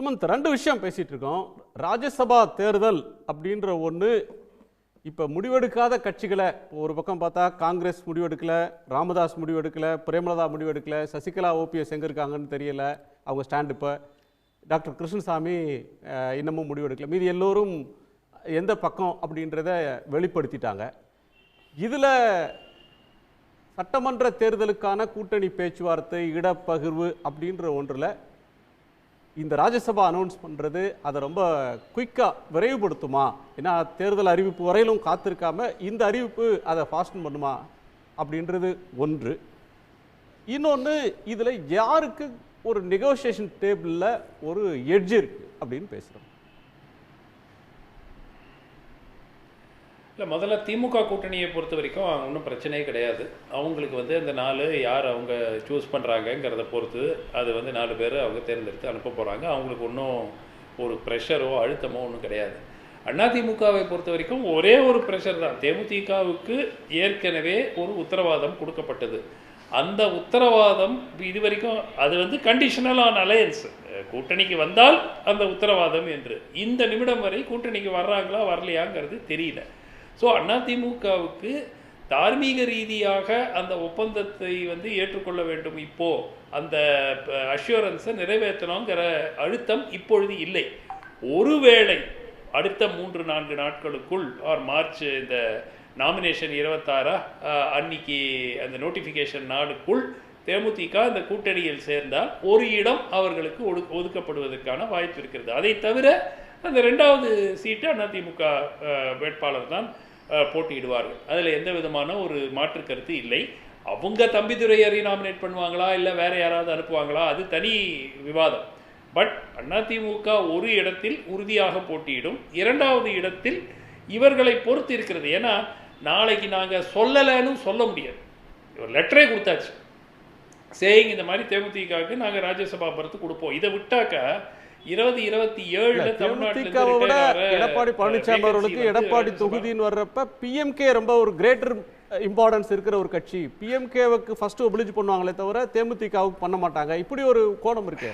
சுமந்த் ரெண்டு விஷயம் பேசிகிட்டு இருக்கோம். ராஜ்யசபா தேர்தல் அப்படின்ற ஒன்று இப்போ முடிவெடுக்காத கட்சிகளை ஒரு பக்கம் பார்த்தா காங்கிரஸ் முடிவெடுக்கல ராமதாஸ் முடிவெடுக்கல பிரேமலதா முடிவெடுக்கல சசிகலா ஓபிஎஸ் எங்கே இருக்காங்கன்னு தெரியல அவங்க ஸ்டாண்ட் இப்போ. டாக்டர் கிருஷ்ணசாமி இன்னமும் முடிவெடுக்கல. மீதி எல்லோரும் எந்த பக்கம் அப்படின்றத வெளிப்படுத்திட்டாங்க. இதில் சட்டமன்ற தேர்தலுக்கான கூட்டணி பேச்சுவார்த்தை இடப்பகிர்வு அப்படின்ற ஒன்றில் இந்த ராஜ்யசபா அனௌன்ஸ் பண்ணுறது அதை ரொம்ப குயிக்காக விரைவுபடுத்துமா? ஏன்னா தேர்தல் அறிவிப்பு வரையிலும் காத்திருக்காம இந்த அறிவிப்பு அதை ஃபாஸ்டன் பண்ணுமா? அப்படின்றது ஒன்று. இன்னொன்று இதில் யாருக்கு ஒரு நெகோசியேஷன் டேபிளில் ஒரு எட்ஜ் இருக்குது அப்படின்னு பேசுகிறோம் இல்லை முதல்ல திமுக கூட்டணியை பொறுத்த வரைக்கும் அவங்க ஒன்றும் பிரச்சனையே கிடையாது. அவங்களுக்கு வந்து அந்த நாலு யார் அவங்க சூஸ் பண்ணுறாங்கங்கிறத பொறுத்து அது வந்து நாலு பேர் அவங்க தேர்ந்தெடுத்து அனுப்ப போகிறாங்க அவங்களுக்கு ஒன்றும் ஒரு ப்ரெஷரோ அழுத்தமோ ஒன்றும் கிடையாது. அதிமுகவை பொறுத்த வரைக்கும் ஒரே ஒரு ப்ரெஷர் தான். தேமுதிகவுக்கு ஏற்கனவே ஒரு உத்தரவாதம் கொடுக்கப்பட்டது. அந்த உத்தரவாதம் இது வரைக்கும் அது வந்து கண்டிஷனல் ஆன் அலையன்ஸ் கூட்டணிக்கு வந்தால் அந்த உத்தரவாதம் என்று. இந்த நிமிடம் வரை கூட்டணிக்கு வர்றாங்களா வரலையாங்கிறது தெரியல. ஸோ அதிமுகவுக்கு தார்மீக ரீதியாக அந்த ஒப்பந்தத்தை வந்து ஏற்றுக்கொள்ள வேண்டும் இப்போது அந்த அஷூரன்ஸை நிறைவேற்றணுங்கிற அழுத்தம் இப்பொழுது இல்லை. ஒருவேளை அடுத்த மூன்று நான்கு நாட்களுக்குள் ஆர் மார்ச் இந்த நாமினேஷன் இருபத்தாறா அன்னைக்கு அந்த நோட்டிஃபிகேஷன் நாளுக்குள் தேமுதிக அந்த கூட்டணியில் சேர்ந்தால் ஒரு இடம் அவர்களுக்கு ஒடு ஒதுக்கப்படுவதற்கான வாய்ப்பு இருக்கிறது. அதை தவிர அந்த ரெண்டாவது சீட்டு அதிமுக வேட்பாளர் தான் போட்டியிடுவார்கள். அதில் எந்த விதமான ஒரு மாற்று கருத்து இல்லை. அவங்க தம்பிதுரையை ரீநாமினேட் பண்ணுவாங்களா? இல்லை வேறு யாராவது அனுப்புவாங்களா? அது தனி விவாதம். பட் அதிமுக ஒரு இடத்தில் உறுதியாக போட்டியிடும். இரண்டாவது இடத்தில் இவர்களை பொறுத்து இருக்கிறது. ஏன்னா நாளைக்கு நாங்கள் சொல்லலைன்னு சொல்ல முடியாது. ஒரு லெட்டரே கொடுத்தாச்சு. சேயிங் இந்த மாதிரி தேமுதிகவுக்கு நாங்கள் ராஜ்யசபா பரத்து கொடுப்போம். இதை விட்டாக்கா இருபது இருபத்தி ஏழுல தேமுதிகவை விட எடப்பாடி பழனிசாமி அவர்களுக்கு எடப்பாடி தொகுதின்னு வர்றப்ப பிஎம்கே ரொம்ப ஒரு கிரேட்டர் இம்பார்ட்டன்ஸ் இருக்கிற ஒரு கட்சி. பிஎம்கேவுக்கு ஃபர்ஸ்ட் ஒபிலிஜ் பண்ணுவாங்களே தவிர தேமுதிகவுக்கு பண்ண மாட்டாங்க. இப்படி ஒரு கோணம் இருக்கு.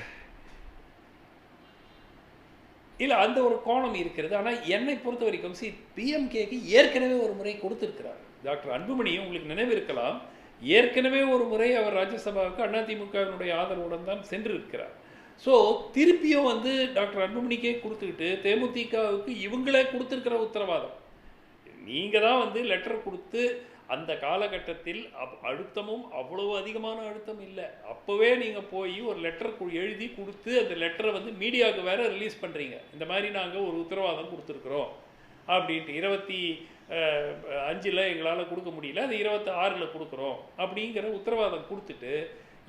இல்ல அந்த ஒரு கோணம் இருக்கிறது. ஆனா என்னை பொறுத்த வரைக்கும் சி பிஎம்கேக்கு ஏற்கனவே ஒரு முறை கொடுத்திருக்கிறார். டாக்டர் அன்புமணி உங்களுக்கு நினைவு இருக்கலாம் ஏற்கனவே ஒரு முறை அவர் ராஜ்யசபாவுக்கு அதிமுகவினுடைய ஆதரவுடன் தான் சென்றிருக்கிறார். ஸோ திருப்பியும் வந்து டாக்டர் அன்புமணிக்கே கொடுத்துக்கிட்டு தேமுதிகவுக்கு இவங்களே கொடுத்துருக்கிற உத்தரவாதம். நீங்கள் தான் வந்து லெட்டர் கொடுத்து அந்த காலகட்டத்தில் அப்- அழுத்தமும் அவ்வளவு அதிகமான அழுத்தம் இல்லை. அப்போவே நீங்கள் போய் ஒரு லெட்டர் எழுதி கொடுத்து அந்த லெட்டரை வந்து மீடியாவுக்கு வேற ரிலீஸ் பண்ணுறீங்க இந்த மாதிரி நாங்கள் ஒரு உத்தரவாதம் கொடுத்துருக்குறோம். அப்படின்ட்டு இருபத்தி அஞ்சில் எங்களால் கொடுக்க முடியல அது இருபத்தி ஆறில் கொடுக்குறோம். அப்படிங்கிற உத்தரவாதம் கொடுத்துட்டு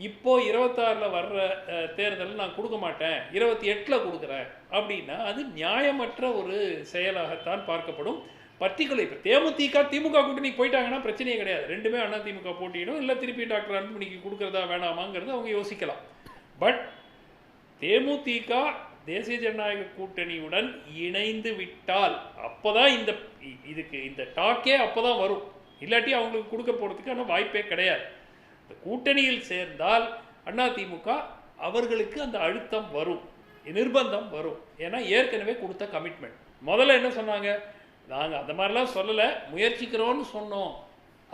இப்போ இருபத்தாறில் வர்ற தேர்தலில் தேர்தல் நான் கொடுக்க மாட்டேன். இருபத்தி எட்டில் கொடுக்குறேன். அப்படின்னா அது நியாயமற்ற ஒரு செயலாகத்தான் பார்க்கப்படும். பர்டிகுலர் இப்போ தேமுதிக திமுக கூட்டணிக்கு போயிட்டாங்கன்னா பிரச்சனையே கிடையாது. ரெண்டுமே அண்ணா திமுக போட்டியிடும். இல்லை திருப்பி டாக்டர் அன்புமணிக்கு கொடுக்குறதா வேணாமாங்கிறது அவங்க யோசிக்கலாம். பட் தேமுதிக தேசிய ஜனநாயக கூட்டணியுடன் இணைந்து விட்டால் அப்போ தான் இந்த இதுக்கு இந்த டாக்கே அப்போ தான் வரும். இல்லாட்டி அவங்களுக்கு கொடுக்க போகிறதுக்கான வாய்ப்பே கிடையாது. இந்த கூட்டணியில் சேர்ந்தால் அதிமுக அவர்களுக்கு அந்த அழுத்தம் வரும் நிர்பந்தம் வரும். ஏன்னா ஏற்கனவே கொடுத்த கமிட்மெண்ட் முதல்ல என்ன சொன்னாங்க? நாங்கள் அந்த மாதிரிலாம் சொல்லலை முயற்சிக்கிறோன்னு சொன்னோம்.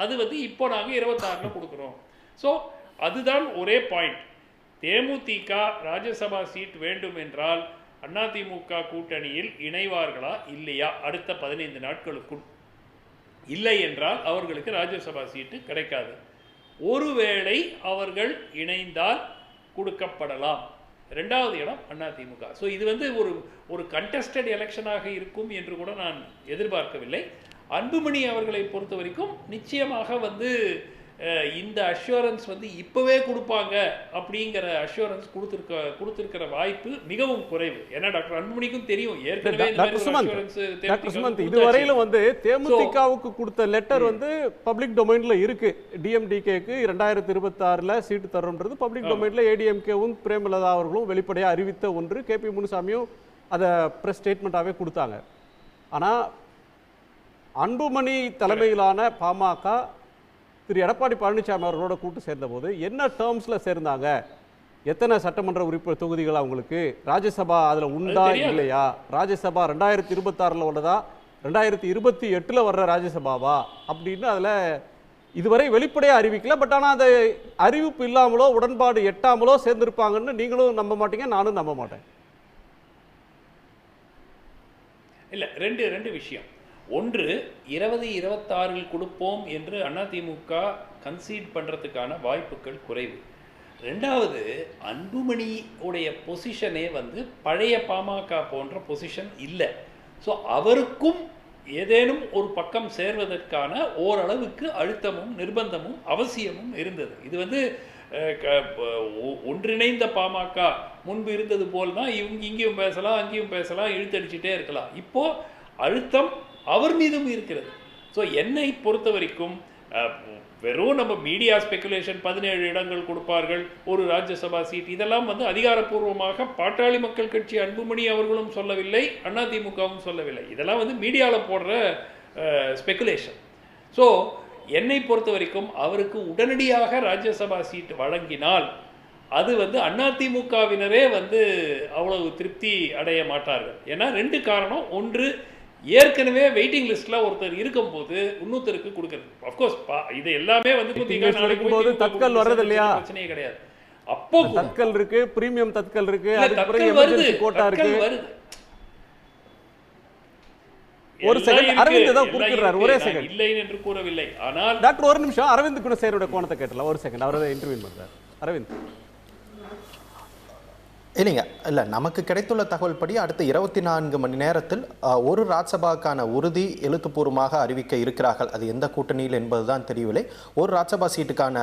அது வந்து இப்போ நாங்கள் இருபத்தாறில் கொடுக்குறோம். ஸோ அதுதான் ஒரே பாயிண்ட் தேமுதிக ராஜ்யசபா சீட் வேண்டும் என்றால் அதிமுக கூட்டணியில் இணைவார்களா இல்லையா? அடுத்த பதினைந்து நாட்களுக்குள். இல்லை என்றால் அவர்களுக்கு ராஜ்யசபா சீட்டு கிடைக்காது. ஒருவேளை அவர்கள் இணைந்தால் கொடுக்கப்படலாம். ரெண்டாவது இடம் அதிமுக ஸோ இது வந்து ஒரு ஒரு கண்டஸ்டட் எலெக்ஷனாக இருக்கும் என்று கூட நான் எதிர்பார்க்கவில்லை. அன்புமணி அவர்களை பொறுத்த வரைக்கும் நிச்சயமாக வந்து இந்த அஷூரன்ஸ் வந்து இப்போவே கொடுப்பாங்க அப்படிங்கிற அஷூரன்ஸ் கொடுத்துருக்க கொடுத்துருக்கிற வாய்ப்பு மிகவும் குறைவு. ஏன்னா டாக்டர் அன்புமணிக்கும் தெரியும். ஏற்கனவே டாக்டர் சுமந்த். இதுவரையிலும் வந்து தேமுதிகவுக்கு கொடுத்த லெட்டர் வந்து பப்ளிக் டொமைன்ல இருக்கு. டிஎம்டிகேக்கு இரண்டாயிரத்தி இருபத்தாறுல சீட்டு தரோன்றது பப்ளிக் டொமைன்ல ஏடிஎம்கேவும் பிரேமலதா அவர்களும் வெளிப்படையா அறிவித்த ஒன்று. கேபி முனுசாமியும் அதை பிரஸ் ஸ்டேட்மெண்ட்டாகவே கொடுத்தாங்க. ஆனா அன்புமணி தலைமையிலான பாமக திரு எடப்பாடி பழனிசாமி அவர்களோட கூட்டு சேர்ந்தபோது என்ன டேர்ம்ஸ்ல சேர்ந்தாங்க? எத்தனை சட்டமன்ற உறுப்பினர் தொகுதிகள் அவங்களுக்கு? ராஜ்யசபா அதுல உண்டா. இல்லையா? ராஜ்யசபா ரெண்டாயிரத்தி இருபத்தாறுல உள்ளதா? ரெண்டாயிரத்தி இருபத்தி எட்டுல வர்ற ராஜ்யசபாவா? அப்படின்னு அதுல இதுவரை வெளிப்படையா அறிவிக்கல. பட் ஆனா அது அறிவிப்பு இல்லாமலோ உடன்பாடு எட்டாமலோ சேர்ந்திருப்பாங்கன்னு நீங்களும் நம்ப மாட்டீங்க நானும் நம்ப மாட்டேன். இல்ல ரெண்டு ரெண்டு விஷயம். ஒன்று இருபது இருபத்தாறில் கொடுப்போம் என்று அதிமுக கன்சீட் பண்ணுறதுக்கான வாய்ப்புகள் குறைவு. ரெண்டாவது அன்புமணி உடைய பொசிஷனே வந்து பழைய பாமக போன்ற பொசிஷன் இல்லை. ஸோ அவருக்கும் ஏதேனும் ஒரு பக்கம் சேர்வதற்கான ஓரளவுக்கு அழுத்தமும் நிர்பந்தமும் அவசியமும் இருந்தது. இது வந்து க- ஒ- ஒன்றிணைந்த பாமக. முன்பு இருந்தது போல் தான் இவங்க இங்கேயும் பேசலாம் அங்கேயும் பேசலாம் இழுத்தடிச்சிட்டே இருக்கலாம். இப்போது அழுத்தம் அவர் மீதும் இருக்கிறது. ஸோ என்னை பொறுத்த வரைக்கும் வெறும் நம்ம மீடியா ஸ்பெகுலேஷன் பதினேழு இடங்கள் கொடுப்பார்கள் ஒரு ராஜ்யசபா சீட் இதெல்லாம் வந்து அதிகாரப்பூர்வமாக பாட்டாளி மக்கள் கட்சி அன்புமணி அவர்களும் சொல்லவில்லை அதிமுகவும் சொல்லவில்லை. இதெல்லாம் வந்து மீடியாவில் போடுற ஸ்பெகுலேஷன் ஸோ என்னை பொறுத்த வரைக்கும் அவருக்கு உடனடியாக ராஜ்யசபா சீட் வழங்கினால் அது வந்து அதிமுகவினரே வந்து அவ்வளவு திருப்தி அடைய மாட்டார்கள். ஏன்னா ரெண்டு காரணம். ஒன்று ஏற்கனவே வெயிட்டிங் லிஸ்ட்ல ஒருத்தர் இருக்கும்போது இன்னொருத்தருக்கு கொடுக்கறது. அஃப்கோர்ஸ் இது எல்லாமே வந்து திமுக தட்கல் வர்றது இல்லையா? பிரச்சனையே கிடையாது. அப்போ தட்கல் இருக்கு பிரீமியம் தட்கல் இருக்கு இல்ல, அதுக்கு பிறகு தட்கல் வருது. கோட்டா இருக்கு. வருது. ஒரு இருக்கு, அரவிந்த் குறுக்கிடுறாரு, இருக்கு. ஒரே second. இல்லைன்னு என்று கூறவில்லை. ஆனால் டாக்டர் ஒரு நிமிஷம் அரவிந்த் குணசேகரோட கோணத்தை கேட்டலாம் ஒரு செகண்ட் அவர் இன்டர்வியூ பண்றாரு. அரவிந்த். இல்லைங்க இல்லை நமக்கு கிடைத்துள்ள தகவல் படி அடுத்த இருபத்தி நான்கு மணி நேரத்தில் ஒரு ராஜ்சபாக்கான உறுதி எழுத்துப்பூர்வமாக அறிவிக்க இருக்கிறார்கள். அது எந்த கூட்டணியில் என்பதுதான் தெரியவில்லை. ஒரு ராஜ்சபா சீட்டுக்கான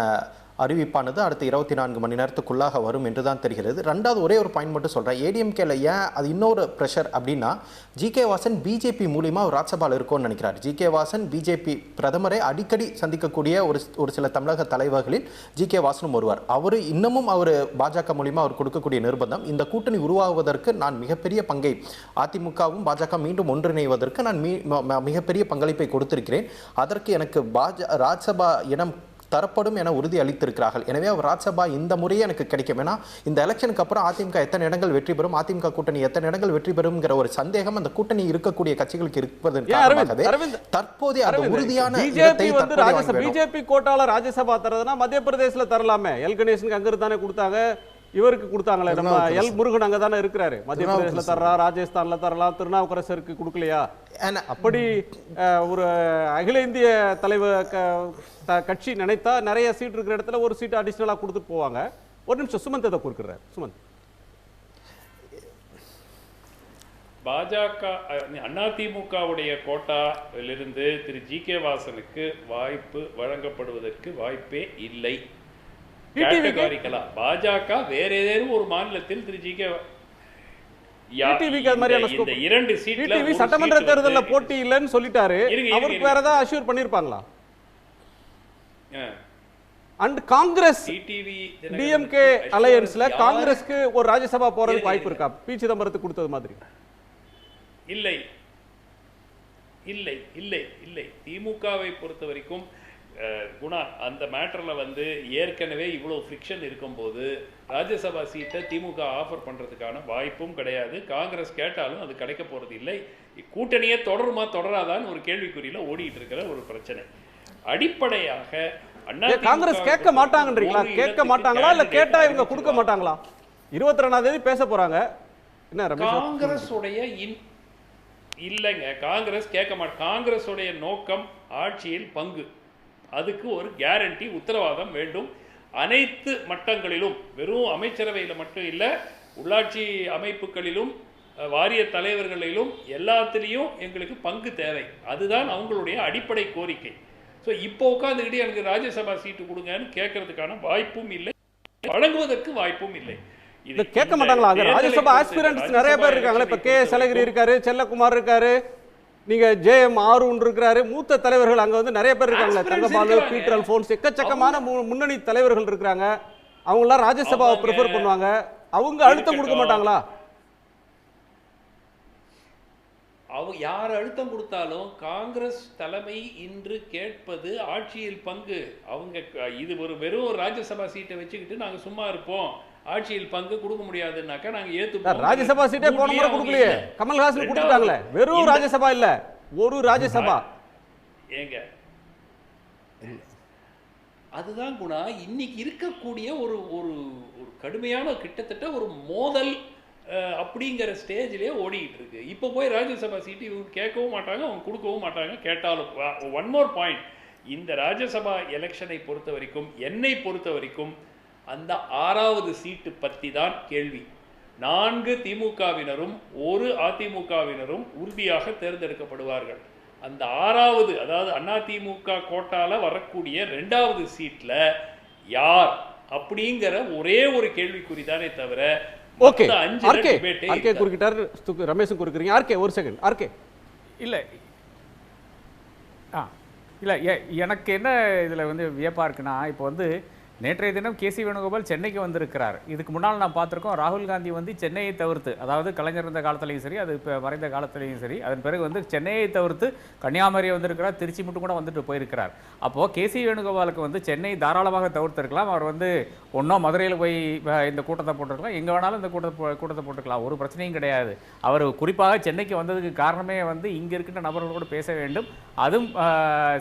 அறிவிப்பானது அடுத்த இருபத்தி நான்கு மணி நேரத்துக்குள்ளாக வரும் என்று தான் தெரிகிறது. ரெண்டாவது ஒரே ஒரு பாயிண்ட் மட்டும் சொல்கிறேன் ஏடிஎம்கேல ஏன் அது இன்னொரு ப்ரெஷர் அப்படின்னா ஜிகே வாசன் பிஜேபி மூலியமாக ஒரு ராஜ்சபாவில் இருக்கும்னு நினைக்கிறார். ஜிகே வாசன் பிஜேபி பிரதமரை அடிக்கடி சந்திக்கக்கூடிய ஒரு ஒரு சில தமிழக தலைவர்களில் ஜிகே வாசனும் ஒருவர் அவர் இன்னமும் அவர் பாஜக மூலியமாக அவர் கொடுக்கக்கூடிய நிர்பந்தம் இந்த கூட்டணி உருவாகுவதற்கு நான் மிகப்பெரிய பங்கை அதிமுகவும் பாஜக மீண்டும் ஒன்றிணைவதற்கு நான் மீ- ம- மிகப்பெரிய பங்களிப்பை கொடுத்திருக்கிறேன். அதற்கு எனக்கு பாஜ ராஜ்சபா இடம் தரப்படும் என உறுதி அளித்திருக்கிறார்கள். எனவே அவர் ராஜ்சபா இந்த முறையே எனக்கு கிடைக்கும். ஏன்னா இந்த எலெக்ஷனுக்கு அப்புறம் அதிமுக எத்தனை இடங்கள் வெற்றி பெறும் அதிமுக கூட்டணி எத்தனை இடங்கள் வெற்றி பெறும்ங்கிற ஒரு சந்தேகம் அந்த கூட்டணி இருக்கக்கூடிய கட்சிகளுக்கு இருப்பதன்? காரணமாகவே தற்போதைய அந்த உறுதியான பிஜேபி ராஜ்யசபா கோட்டால ராஜ்யசபா தரதுன்னா மத்திய பிரதேசல தரலாமே. எல் கணேசனுக்கு அங்க தானே கொடுத்தாங்க. இவருக்கு கொடுத்தாங்களே. நம்ம எல் முருகன் அங்க தானே இருக்கிறாரு. மத்திய பிரதேசல தர்றா ராஜஸ்தான்ல தரலாம் திருநாவுக்கரசருக்கு கொடுக்கலையா? அப்படி அஹ், ஒரு அகில இந்திய தலைவர் கட்சி நினைத்தா நிறைய சீட் இருக்கிற இடத்துல ஒரு சீட் அடிஷனலா கொடுத்துட்டு போவாங்க. ஒரு நிமிஷம் சுமந்த் இதை கொடுக்குறாரு. சுமந்த். பாஜக அதிமுகவுடைய கோட்டாவிலிருந்து திரு ஜி கே வாசனுக்கு வாய்ப்பு வழங்கப்படுவதற்கு வாய்ப்பே இல்லை? கேட்டகாரிக்கலா பாஜக வேற ஏதேனும் ஒரு மாநிலத்தில் திரு ஜி கே. இரண்டு ஒரு சட்டமன்ற seat தேர்தல்ல வந்து- போட்டி இல்லைன்னு சொல்லிட்டாரு. இருங்க, இருங்க, அவருக்கு இருங்க. வேற ஏதாவது அஷ்யூர் பண்ணிருப்பாங்களா? ஆ, அண்ட் காங்கிரஸ் TTV டிஎம்கே தினகரனுக்கு அலையன்ஸ்ல assurance காங்கிரஸ்க்கு ஒரு ராஜ்யசபா போறதுக்கு வாய்ப்பு இருக்கா? பி சிதம்பரத்துக்கு கொடுத்தது மாதிரி. இல்லை. இல்லை இல்லை இல்லை. திமுகவை பொறுத்த வரைக்கும் குணா அந்த மேட்டர்ல வந்து ஏற்கனவே இவ்வளவு ஃப்ரிக்ஷன் இருக்கும்போது ராஜ்யசபா சீட்டை திமுக ஆஃபர் பண்றதுக்கான வாய்ப்பும் கிடையாது. காங்கிரஸ் கேட்டாலும் அது கிடைக்க போறது இல்லை. கூட்டணியே தொடருமா தொடராதான்னு ஒரு கேள்விக்குறியில ஓடிட்டு இருக்கிற ஒரு பிரச்சனை. அடிப்படையாக காங்கிரஸ் கேட்க மாட்டாங்கன்றீங்களா? கேட்க மாட்டாங்களா? இல்ல கேட்டா இவங்க கொடுக்க மாட்டாங்களா? இருபத்தி ரெண்டாம் தேதி பேச போறாங்க. என்ன காங்கிரஸ் உடைய இன் இல்லைங்க. காங்கிரஸ் கேட்க மாட்ட காங்கிரஸ் உடைய நோக்கம் ஆட்சியில் பங்கு. அதுக்கு ஒரு கேரண்டி உத்தரவாதம் வேண்டும். அனைத்து மட்டங்களிலும் வெறும் அமைச்சரவையில் மட்டும் இல்லை உள்ளாட்சி அமைப்புகளிலும் வாரிய தலைவர்களிலும் எல்லாத்துலேயும் எங்களுக்கு பங்கு தேவை. அதுதான் அவங்களுடைய அடிப்படை கோரிக்கை. ஸோ இப்போ உட்காந்துக்கிட்டு எனக்கு ராஜ்யசபா சீட்டு கொடுங்கன்னு கேட்கறதுக்கான வாய்ப்பும் இல்லை. வழங்குவதற்கு வாய்ப்பும் இல்லை. கேட்க மாட்டாங்களா? ராஜ்யசபா ஆஸ்பிரண்ட்ஸ் நிறைய பேர் இருக்காங்களே இப்ப கே சலகிரி இருக்காரு செல்லக்குமார் இருக்காரு நீங்க ஜே எம் ஆருன் இருக்கிறாரு மூத்த தலைவர்கள் அங்க வந்து நிறைய பேர் Aspirants தங்கபாலு இருக்காங்க. பீட்டர் அல்போன்ஸ் எக்கச்சக்கமான முன்னணி தலைவர்கள் இருக்காங்க அவங்க எல்லாம் ராஜ்யசபாவை. ப்ரிஃபர் பண்ணுவாங்க அவங்க அழுத்தம் கொடுக்க. மாட்டாங்களா அவ யார் அழுத்தம் கொடுத்தாலும் காங்கிரஸ் தலைமை இன்று கேட்பது ஆட்சியில் பங்கு அவங்க இது ஒரு வெறும் ராஜ்யசபா சீட்டை வச்சுக்கிட்டு நாங்க சும்மா இருப்போம் ஆட்சியில் பங்கு கொடுக்க முடியாதுன்னாக்கா நாங்க ஏத்து சார், ராஜ்யசபா சீட்டே போன முறை கொடுக்கலையே. கமல்ஹாசன் கொடுத்துட்டாங்களே. வெறும் ராஜ்யசபா இல்ல. ஒரு ராஜ்யசபா. ஏங்க. அதுதான் குணா. இன்னைக்கு இருக்கக்கூடிய ஒரு ஒரு ஒரு கடுமையான கிட்டத்தட்ட ஒரு மோதல் அப்படிங்கிற ஸ்டேஜ்லயே ஓடிக்கிட்டு இருக்கு. இப்போ போய் ராஜ்யசபா சீட்டு இவங்க கேட்கவும் மாட்டாங்க அவங்க கொடுக்கவும் மாட்டாங்க. கேட்டாலும் ஒன் மோர் பாயிண்ட் இந்த ராஜ்யசபா எலெக்ஷனை பொறுத்த வரைக்கும் என்னை பொறுத்த வரைக்கும் அந்த ஆறாவது சீட்டு பற்றி தான் கேள்வி. நான்கு திமுகவினரும் ஒரு அதிமுகவினரும் உறுதியாக தேர்ந்தெடுக்கப்படுவார்கள். அந்த ஆறாவது அதாவது அதிமுக கோட்டால வரக்கூடிய ரெண்டாவது சீட்ல யார்? அப்படிங்கிற ஒரே ஒரு கேள்விக்குறி தானே தவிர ஓகே ஆர்கே ஆர்கே. குறுக்கிட்டார் ரமேஷும் குறுக்குறீங்க. ஆர்கே ஒரு செகண்ட் ஆர்கே. இல்லை ஆ இல்லை எனக்கு என்ன இதில் வந்து வியப்பாக இருக்குன்னா இப்போ வந்து நேற்றைய தினம் கேசி வேணுகோபால் சென்னைக்கு வந்திருக்கிறார். இதுக்கு முன்னால் நான் பார்த்துருக்கோம் ராகுல் காந்தி வந்து சென்னையை தவிர்த்து அதாவது கலைஞர் இருந்த காலத்திலையும் சரி அது இப்போ மறைந்த காலத்திலையும் சரி அதன் பிறகு வந்து சென்னையை தவிர்த்து கன்னியாகுமரி வந்திருக்கிறார் திருச்சி மட்டும் கூட வந்துட்டு போயிருக்கிறார். அப்போது கேசி வேணுகோபாலுக்கு வந்து சென்னை தாராளமாக தவிர்த்திருக்கலாம் அவர் வந்து ஒன்றும் மதுரையில் போய் இந்த கூட்டத்தை போட்டிருக்கலாம் எங்கே வேணாலும் இந்த கூட்டத்தை கூட்டத்தை போட்டுக்கலாம் ஒரு பிரச்சனையும் கிடையாது. அவர் குறிப்பாக சென்னைக்கு வந்ததுக்கு காரணமே வந்து இங்கே இருக்கின்ற நபர்களோடு பேச வேண்டும். அதுவும்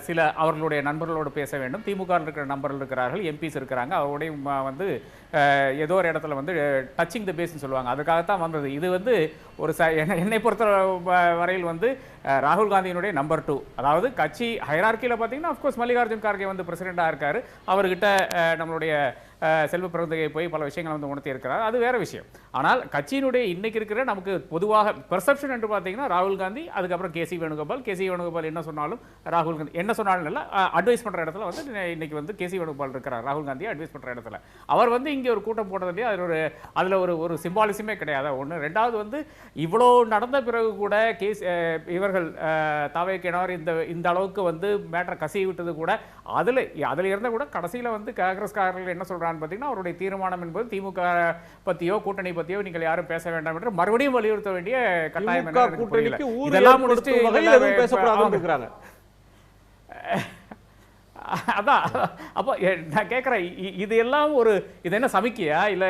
சில அவர்களுடைய நண்பர்களோடு பேச வேண்டும். திமுக இருக்கிற நண்பர்கள் இருக்கிறார்கள் எம்பிஸ் இருக்கிறாங்க அவருடைய வந்து ஏதோ ஒரு இடத்துல வந்து டச்சிங் த பேஸ்னு சொல்லுவாங்க. அதுக்காகத்தான் வந்தது. இது வந்து ஒரு ச என்னை என்னை பொறுத்த வரையில் வந்து ராகுல் காந்தியினுடைய நம்பர் டூ அதாவது கட்சி ஹைரார்க்கியில் பார்த்தீங்கன்னா அஃப்கோர்ஸ் மல்லிகார்ஜுன் கார்கே வந்து பிரசிடெண்ட்டாக இருக்கார். அவர்கிட்ட நம்மளுடைய செல்வ பிறந்தகை போய் பல விஷயங்களை வந்து உணர்த்தி இருக்கிறார். அது வேற விஷயம். ஆனால் கட்சியினுடைய இன்னைக்கு இருக்கிற நமக்கு பொதுவாக பெர்செப்ஷன் என்று பார்த்தீங்கன்னா ராகுல் காந்தி அதுக்கப்புறம் கேசி வேணுகோபால். கேசி வேணுகோபால் என்ன சொன்னாலும் ராகுல் காந்தி என்ன சொன்னாலும் இல்லை அட்வைஸ் பண்ணுற இடத்துல வந்து இன்றைக்கி இன்னைக்கு வந்து கேசி வேணுகோபால் இருக்கிறார் ராகுல் காந்தி அட்வைஸ் பண்ணுற இடத்துல. அவர் வந்து இங்கே ஒரு கூட்டம் போட்டதுலேயே அதில் ஒரு அதில் ஒரு ஒரு சிம்பாலிசமே கிடையாது. ஒன்று ரெண்டாவது வந்து இவ்வளோ நடந்த பிறகு கூட கேஸ் இவர்கள் தாவே கிணவர் இந்த இந்த அளவுக்கு வந்து மேட்டரை கசிய விட்டது கூட அதில் அதில் இருந்த கூட கடைசியில் வந்து காங்கிரஸ்காரர்கள் என்ன சொல்கிறாங்க சொல்கிறான்னு பார்த்தீங்கன்னா அவருடைய தீர்மானம் என்பது திமுக பற்றியோ கூட்டணி பற்றியோ நீங்கள் யாரும் பேச வேண்டாம் என்று மறுபடியும் வலியுறுத்த வேண்டிய கட்டாயம் இதெல்லாம் முடிச்சுட்டு அதான். அப்போ நான் கேட்குறேன் இது எல்லாம் ஒரு இது என்ன சமிக்கையா? இல்லை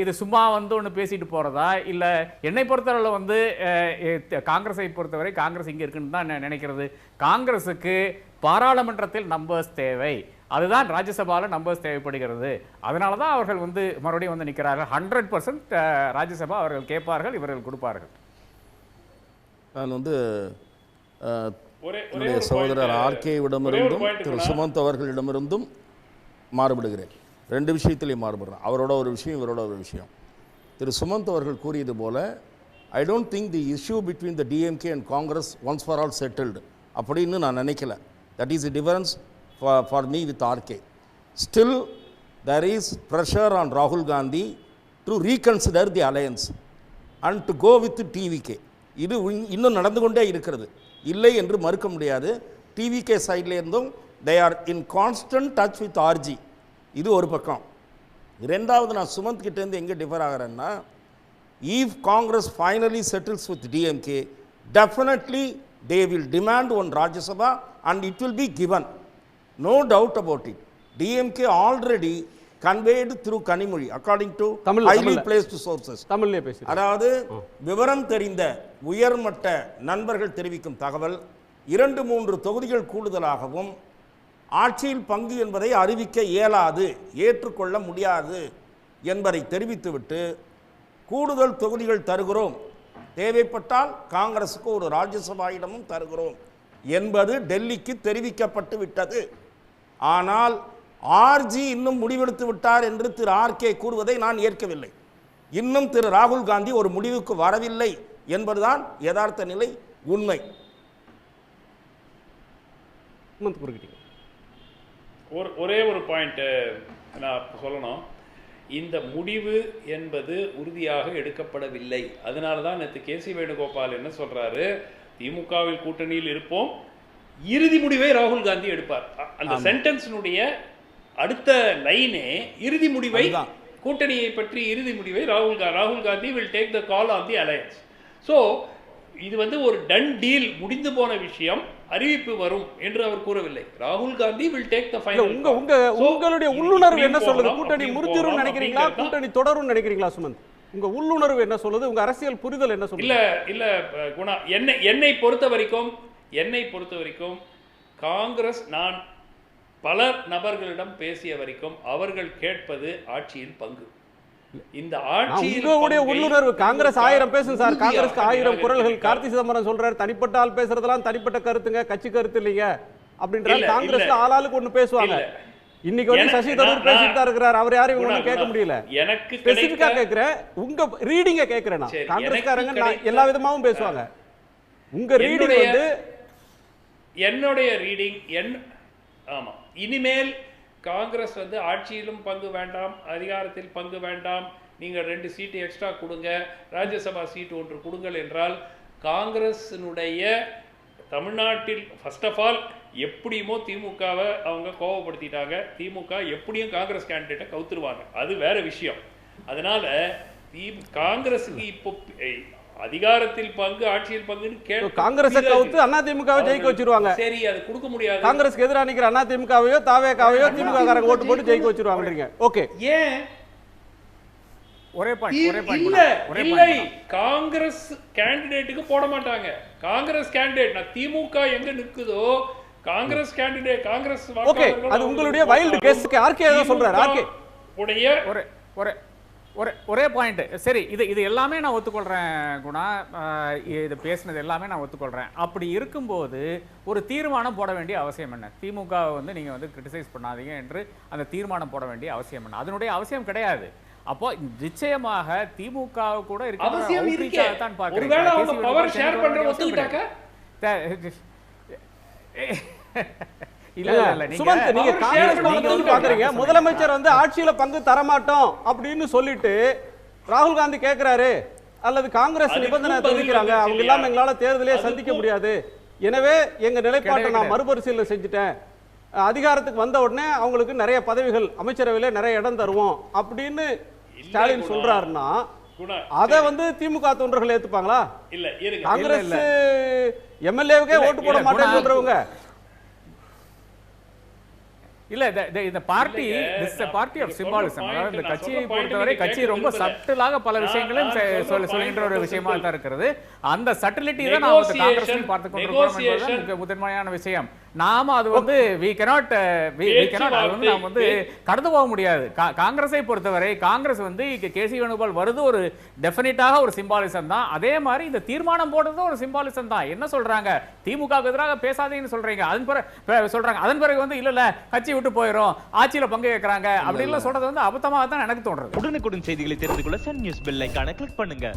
இது சும்மா வந்து ஒன்று பேசிட்டு போகிறதா இல்லை என்னை பொறுத்தவரையில் வந்து காங்கிரஸை பொறுத்தவரை காங்கிரஸ் இங்கே இருக்குன்னு தான் நான் நினைக்கிறது. காங்கிரஸுக்கு பாராளுமன்றத்தில் நம்பர்ஸ் தேவை. அதுதான் ராஜ்யசபாவில் நம்பர்ஸ் தேவைப்படுகிறது. அதனால தான் அவர்கள் வந்து மறுபடியும் வந்து நிற்கிறார்கள் ஹண்ட்ரட் பர்சன்ட் ராஜ்யசபா அவர்கள் கேட்பார்கள் இவர்கள் கொடுப்பார்கள். நான் வந்து என்னுடைய சகோதரர் ஆர்கேவிடமிருந்தும் திரு. சுமந்த் அவர்களிடமிருந்தும் மாறுபடுகிறேன். ரெண்டு விஷயத்திலையும் மாறுபடுறேன். அவரோட ஒரு விஷயம் இவரோட ஒரு விஷயம். திரு. சுமந்த் அவர்கள் கூறியது போல I don't think the issue between the DMK and Congress once for all settled அப்படின்னு நான் நினைக்கல. That is the difference for me with RK still there is pressure on ராகுல் Gandhi to reconsider the alliance and to go with TVK இது இன்னும் நடந்து கொண்டே இருக்கிறது. இல்லை என்று மறுக்க முடியாது. TVK சைட்லேருந்தும் they are in constant touch with RG இது ஒரு பக்கம். ரெண்டாவது நான் சுமந்த் கிட்டேருந்து எங்கே டிஃபர் ஆகிறேன்னா if Congress finally settles with DMK definitely they will demand one Rajya Sabha and it will be given. No doubt about it. DMK already conveyed through Kanimuri, according to highly தமிழ்ல. placed sources. தமிழ்லயே பேசுறேன் அதாவது விவரம் தெரிந்த உயர்மட்ட நண்பர்கள் தெரிவிக்கும் தகவல் இரண்டு மூன்று தொகுதிகள் கூடுதலாகவும் ஆட்சியில் பங்கு என்பதை அறிவிக்க இயலாது ஏற்றுக்கொள்ள முடியாது என்பதை தெரிவித்துவிட்டு கூடுதல் தொகுதிகள் தருகிறோம் தேவைப்பட்டால் காங்கிரசுக்கு ஒரு ராஜ்யசபா இடமும் தருகிறோம் என்பது டெல்லிக்கு தெரிவிக்கப்பட்டு விட்டது ஆனால் ஆர்ஜி இன்னும் முடிவெடுத்து விட்டார் என்று திரு ஆர்கே கூறுவதை நான் ஏற்கவில்லை. இன்னும் திரு ராகுல் காந்தி ஒரு முடிவுக்கு வரவில்லை என்பதுதான் யதார்த்த நிலை உண்மை. ஒரு ஒரே ஒரு பாயிண்ட்டு நான் சொல்லணும். இந்த முடிவு என்பது உறுதியாக எடுக்கப்படவில்லை. அதனால தான் நேற்று கேசி வேணுகோபால் என்ன சொல்றாரு? திமுகவில் கூட்டணியில் இருப்போம் இறுதி முடிவை ராகுல் காந்தி எடுப்பார். அந்த சென்டென்ஸினுடைய அடுத்த லைனே இறுதி முடிவை. கூட்டணியை பற்றி இறுதி முடிவை ராகுல் ராகுல் Gandhi will take the call on the alliance so இது வந்து ஒரு டன் டீல் முடிந்து போன விஷயம் அறிவிப்பு வரும் என்று அவர் கூறவில்லை. ராகுல் காந்தி வில் டேக் த இல்ல, ஃபைனல் உங்க உங்க உங்களுடைய உள்ளுணர்வு என்ன சொல்லுது? கூட்டணி முறிஞ்சிரும் நினைக்கிறீங்களா? கூட்டணி தொடரும் நினைக்கிறீங்களா சுமந்த்? உங்க உள்ளுணர்வு என்ன சொல்லுது? உங்க அரசியல் புரிதல் என்ன இல்ல சொல்லுது? இல்ல அஹ், குணா என்னை என்னை பொறுத்த வரைக்கும் என்னை பொறுத்த வரைக்கும் காங்கிரஸ் நான் பல நபர்களிடம் பேசிய வரைக்கும் அவர்கள் கேட்பது ஆட்சியில் பங்கு. இந்த உங்களுடைய உள்ளுணர்வு காங்கிரஸ் ஆயிரம் பேசும் சார். காங்கிரஸ்க்கு ஆயிரம் குரல்கள். கார்த்தி சிதம்பரம் சொல்றாரு தனிப்பட்ட ஆள் பேசுறதெல்லாம் தனிப்பட்ட கருத்துங்க கட்சி கருத்து இல்லைங்க அப்படின்றாரு. இல்ல, காங்கிரஸ்ல இல்ல. ஆளாளுக்கு ஒண்ணு பேசுவாங்க. இன்னைக்கு வந்து சசி தரூர் பேசிட்டு தான் இருக்கிறார். அவர் யாரும் இவங்க கேட்க. முடியல. எனக்கு ஸ்பெசிபிக்கா கேக்குறேன் உங்க ரீடிங்க கேக்குறேன் நான். காங்கிரஸ்காரங்க எல்லா விதமாவும் பேசுவாங்க. உங்க ரீடிங் வந்து என்னுடைய ரீடிங் என் ஆமாம் இனிமேல் காங்கிரஸ் வந்து ஆட்சியிலும் பங்கு வேண்டாம் அதிகாரத்தில் பங்கு வேண்டாம். நீங்கள் ரெண்டு சீட்டு எக்ஸ்ட்ரா கொடுங்க. ராஜ்யசபா சீட்டு ஒன்று கொடுங்கள் என்றால் காங்கிரஸினுடைய தமிழ்நாட்டில் ஃபஸ்ட் ஆஃப் ஆல் எப்படியுமோ திமுகவை அவங்க கோவப்படுத்திட்டாங்க. திமுக எப்படியும் காங்கிரஸ் கேண்டிடேட்டை கவுத்துருவாங்க. அது வேற விஷயம். அதனால் தி காங்கிரஸுக்கு இப்போ அதிகாரத்தில் பங்கு ஆட்சியில் பங்குன்னு கேட்க காங்கிரஸை கவுத்து அதிமுகவை ஜெயிக்க வச்சிருவாங்க. சரி அது கொடுக்க முடியாது. காங்கிரஸ்க்கு எதிராக நிக்கிற அதிமுகவையோ தாவேக்காவையோ திமுக காரங்க ஓட்டு போட்டு ஜெயிக்க வச்சிருவாங்கன்றீங்க. ஓகே. ஏன்? ஒரே இல்ல காங்கிரஸ் கேண்டிடேட்டுக்கு போட மாட்டாங்க. காங்கிரஸ் கேண்டிடேட் நான் திமுக எங்க நிக்குதோ காங்கிரஸ் கேண்டிடேட் காங்கிரஸ் ஓகே அது உங்களுடைய வைல்டு கேஸ்க்கு ஆர்கே ஏதோ சொல்றாரு ஆர்கே. உடைய ஒரே ஒரே. ஒரே ஒரே பாயிண்ட் சரி இது இது எல்லாமே நான் ஒத்துக்கொள்கிறேன் குணா. இது பேசினது எல்லாமே நான் ஒத்துக்கொள்கிறேன் அப்படி இருக்கும்போது ஒரு தீர்மானம் போட வேண்டிய அவசியம் என்ன? திமுக வந்து நீங்கள் வந்து கிரிட்டிசைஸ் பண்ணாதீங்க என்று அந்த தீர்மானம் போட வேண்டிய அவசியம் என்ன? அதனுடைய அவசியம் கிடையாது. அப்போ நிச்சயமாக திமுக கூட இருக்கே. ஆகத்தான் பார்க்கிறீங்க. முதலமைச்சர் வந்து ஆட்சியில பங்கு தரமாட்டோம் அப்படின்னு சொல்லிட்டு ராகுல் காந்தி கேக்குறாரு. அல்லது காங்கிரஸ் நிபந்தனை தெரிவிக்கிறாங்க. அவங்க? இல்லாம எங்களால தேர்தலே சந்திக்க முடியாது. எனவே எங்க நிலைப்பாட்டை நான். மறுபரிசீலனை செஞ்சுட்டேன். அதிகாரத்துக்கு வந்த உடனே அவங்களுக்கு நிறைய பதவிகள் அமைச்சரவையில நிறைய இடம் தருவோம் அப்படின்னு ஸ்டாலின். சொல்றாருன்னா அதை வந்து திமுக தொண்டர்கள் ஏத்துப்பாங்களா? காங்கிரஸ் எம்எல்ஏவுக்கே ஓட்டு போட மாட்டேன்னு. சொல்றவங்க. இல்ல இந்த- பார்ட்டி நான் பார்ட்டி ஆஃப் சிம்பாலிசம் அதாவது இந்த நான் கட்சியை பொறுத்தவரை கட்சி ரொம்ப. சட்டிலாக பல நான்- விஷயங்களையும் நான் சொல்கின்ற ஒரு விஷயமா. தான் இருக்கிறது அந்த சட்டிலிட்டி தான் நாம் Negotiation, காங்கிரஸையும் பார்த்து கொண்டிருக்கிறோம் முதன்மையான விஷயம் நாம அது வந்து வி we we cannot அது வந்து நாம் வந்து கடந்து போக முடியாது. காங்கிரஸை பொறுத்தவரை காங்கிரஸ் வந்து கேசி வேணுகோபால் வருது ஒரு டெஃபினட்டாக ஒரு சிம்பாலிசம் தான். அதே மாதிரி இந்த தீர்மானம் போடுறதும் ஒரு சிம்பாலிசம் தான். என்ன சொல்றாங்க? திமுக எதிராக பேசாதீங்கன்னு சொல்றீங்க. அதன் பிறகு சொல்றாங்க. அதன் பிறகு வந்து இல்ல இல்ல கட்சி விட்டு போயிடும் ஆட்சியில பங்கு கேட்கறாங்க. அப்படின்லாம் சொல்றது வந்து அபத்தமாக தான் எனக்கு தோன்றது. உடனுக்குடன் செய்திகளை தெரிந்து கொள்ள சன் நியூஸ் பெல் ஐகானை கிளிக் பண்ணுங்க.